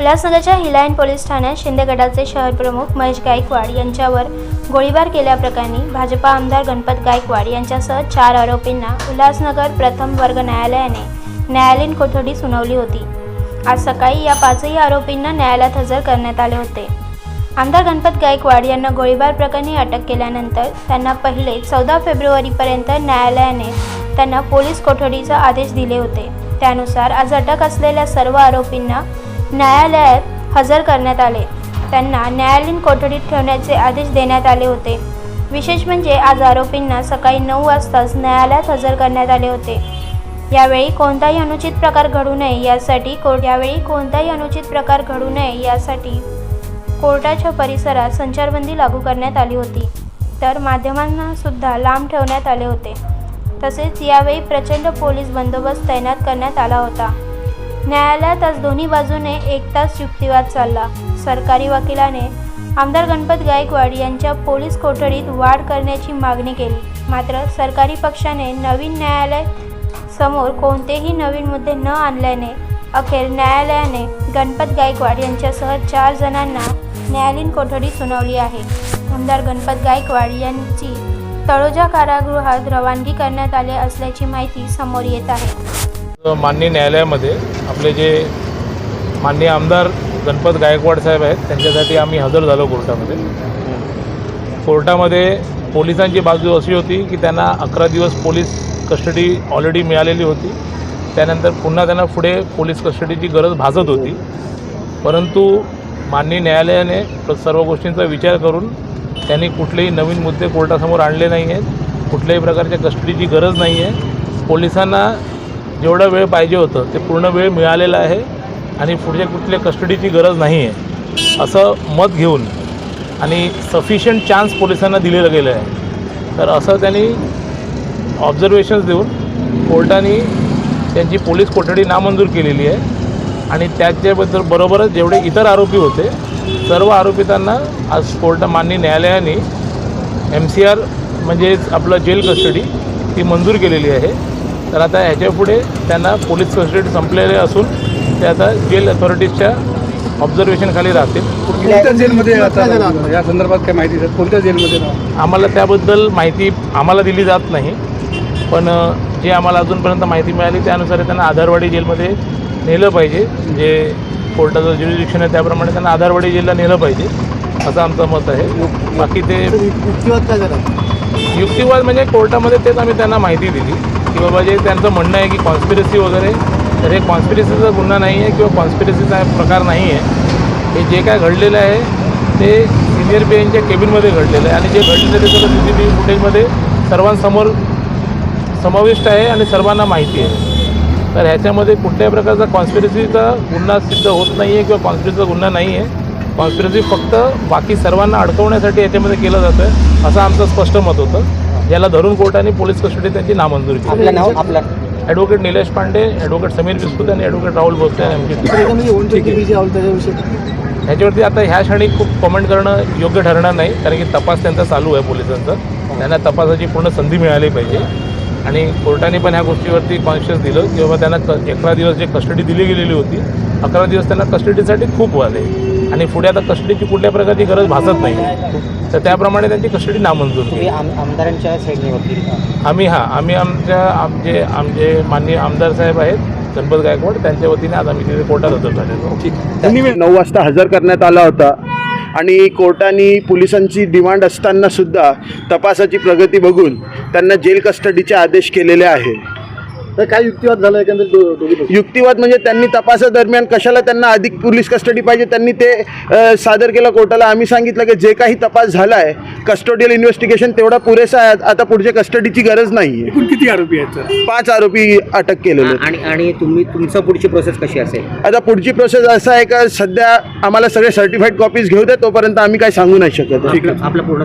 उल्हासनगरच्या हिलायन पोलीस ठाण्यात शिंदे गटाचे शहर प्रमुख महेश गायकवाड यांच्यावर गोळीबार केल्याप्रकरणी भाजपा आमदार गणपत गायकवाड यांच्यासह चार आरोपींना उल्हासनगर प्रथम वर्ग न्यायालयाने न्यायालयीन कोठडी सुनावली होती. आज सकाळी या पाचही आरोपींना न्यायालयात हजर करण्यात आले होते. आमदार गणपत गायकवाड यांना गोळीबार प्रकरणी अटक केल्यानंतर त्यांना पहिले चौदा फेब्रुवारीपर्यंत न्यायालयाने त्यांना पोलीस कोठडीचा आदेश दिले होते. त्यानुसार आज अटक असलेल्या सर्व आरोपींना न्यायालयात हजर करण्यात आले. त्यांना न्यायालयीन कोठडीत ठेवण्याचे आदेश देण्यात आले होते. विशेष म्हणजे आज आरोपींना सकाळी नऊ वाजताच न्यायालयात हजर करण्यात आले होते. यावेळी कोणताही अनुचित प्रकार घडू नये यासाठी कोर्ट यावेळी कोणताही अनुचित प्रकार घडू नये यासाठी कोर्टाच्या परिसरात संचारबंदी लागू करण्यात आली होती. तर माध्यमांना सुद्धा लांब ठेवण्यात आले होते. तसेच यावेळी प्रचंड पोलीस बंदोबस्त तैनात करण्यात आला होता. न्यायालयात आज दोन्ही बाजूने एक तास युक्तिवाद चालला. सरकारी वकिलाने आमदार गणपत गायकवाड यांच्या पोलीस कोठडीत वाढ करण्याची मागणी केली. मात्र सरकारी पक्षाने नवीन न्यायालय समोर कोणतेही नवीन मुद्दे न आणल्याने अखेर न्यायालयाने गणपत गायकवाड यांच्यासह चार जणांना न्यायालयीन कोठडी सुनावली आहे. आमदार गणपत गायकवाड यांची तळोजा कारागृहात रवानगी करण्यात आले असल्याची माहिती समोर येत आहे. माननीय न्यायालयामध्ये आपले जे माननीय आमदार गणपत गायकवाड साहेब आहेत त्यांच्यासाठी आम्ही हजर झालो कोर्टामध्ये. कोर्टामध्ये पोलिसांची बाजू अशी होती की त्यांना अकरा दिवस पोलीस कस्टडी ऑलरेडी मिळालेली होती. त्यानंतर पुन्हा त्यांना पुढे पोलीस कस्टडीची गरज भासत होती. परंतु माननीय न्यायालयाने सर्व गोष्टींचा विचार करून त्यांनी कुठलेही नवीन मुद्दे कोर्टासमोर आणले नाही आहेत कुठल्याही प्रकारच्या कस्टडीची गरज नाही आहे पोलिसांना जेवढा वेळ पाहिजे होतं ते पूर्ण वेळ मिळालेला आहे आणि पुढच्या कुठल्या कस्टडीची गरज नाही आहे असं मत घेऊन आणि सफिशियंट चान्स पोलिसांना दिलेलं गेलं आहे. तर असं त्यांनी ऑब्झर्वेशन्स देऊन कोर्टाने त्यांची पोलीस कोठडी नामंजूर केलेली आहे आणि त्याच्याबद्दल बरोबरच जेवढे इतर आरोपी होते सर्व आरोपितांना आज कोर्ट मान्य न्यायालयाने एम सी आर म्हणजेच आपलं जेल कस्टडी ती मंजूर केलेली आहे. तर आता ह्याच्यापुढे त्यांना पोलीस कस्टडी संपलेले असून ते आता जेल अथॉरिटीजच्या ऑब्झर्वेशनखाली राहतील. कोणत्या जेलमध्ये आता या संदर्भात काय माहिती? कोणत्या जेलमध्ये? आम्हाला त्याबद्दल माहिती आम्हाला दिली जात नाही. पण जे आम्हाला अजूनपर्यंत माहिती मिळाली त्यानुसार त्यांना आधारवाडी जेलमध्ये नेलं पाहिजे. जे कोर्टाचं ज्युरिडिक्शन आहे त्याप्रमाणे त्यांना आधारवाडी जेलला नेलं पाहिजे. असं आमचं मत आहे. बाकी ते युक्तिवाद काय झाला? युक्तिवाद म्हणजे कोर्टामध्ये तेच आम्ही त्यांना माहिती दिली. की बाबा जे त्यांचं म्हणणं आहे की कॉन्स्पिरसी वगैरे तर हे कॉन्स्पिरसीचा गुन्हा नाही आहे किंवा कॉन्स्पिरसीचा प्रकार नाही आहे. हे जे काय घडलेलं आहे ते सिनियर पी एनच्या केबिनमध्ये घडलेलं आहे. आणि जे घडलेलं आहे ते सगळं सी सी टी व्ही फुटेजमध्ये सर्वांसमोर समाविष्ट आहे आणि सर्वांना माहिती आहे. तर ह्याच्यामध्ये कुठल्याही प्रकारचा कॉन्स्पिरसीचा गुन्हा सिद्ध होत नाही आहे किंवा कॉन्स्पिरसीचा गुन्हा नाही आहे. कॉन्स्पिरसी फक्त बाकी सर्वांना अडकवण्यासाठी याच्यामध्ये केलं जातं असं आमचं स्पष्ट मत होतं. याला धरून कोर्टाने पोलीस कस्टडी त्यांची नामंजूर केली. आपलं नाव? आपलं ॲडव्होकेट निलेश पांडे ॲडव्होकेट समीर बिस्कुत आणि ॲडव्होकेट राहुल भोसले. ह्याच्यावरती आता ह्या क्षणी खूप कमेंट करणं योग्य ठरणार नाही कारण की तपास त्यांचा चालू आहे पोलिसांचा. त्यांना तपासाची पूर्ण संधी मिळाली पाहिजे. आणि कोर्टाने पण ह्या गोष्टीवरती कॉन्शियस दिलं की बाबा त्यांना अकरा दिवस जे कस्टडी दिली गेलेली होती अकरा दिवस त्यांना कस्टडीसाठी खूप वाले आणि पुढे आता कस्टडीची कुठल्या प्रकारची गरज भासत नाही. तर त्याप्रमाणे त्यांची कस्टडी नामंजूर केली. आमदारांच्या साईडने? आम्ही हां आम्ही आमच्या आमचे आमचे माननीय आमदार साहेब आहेत गणपत गायकवाड त्यांच्या वतीने आज आम्ही तिथे कोर्टात हजर झालेलो नऊ वाजता हजर करण्यात आला होता आणि कोर्टाने पोलिसांची डिमांड असताना सुद्धा तपासाची प्रगती बघून त्यांना जेल कस्टडीचे आदेश केलेले आहे तर काय युक्तिवाद झाला एकंदरीत दो- दोघी पक्षी? युक्तिवाद म्हणजे त्यांनी तपासादरम्यान कशाला त्यांना अधिक पोलीस कस्टडी पाहिजे? त्यांनी ते अ, सादर केलं कोर्टाला. आम्ही सांगितलं की जे काही तपास झाला आहे कस्टोडियल इन्व्हेस्टिगेशन तेवढा पुरेसा आहे. आता पुढच्या कस्टडीची गरज नाही आहे एकूण किती आरोपी आहेत सर? पाच आरोपी अटक केलेले आहेत. आणि आणि तुम्ही तुमचं पुढची प्रोसेस कशी असेल? आता पुढची प्रोसेस असं आहे का सध्या आम्हाला सगळे सर्टिफाईड कॉपीज घेऊ द्या तोपर्यंत आम्ही काय सांगू नाही शकत. आपलं आपलं पूर्ण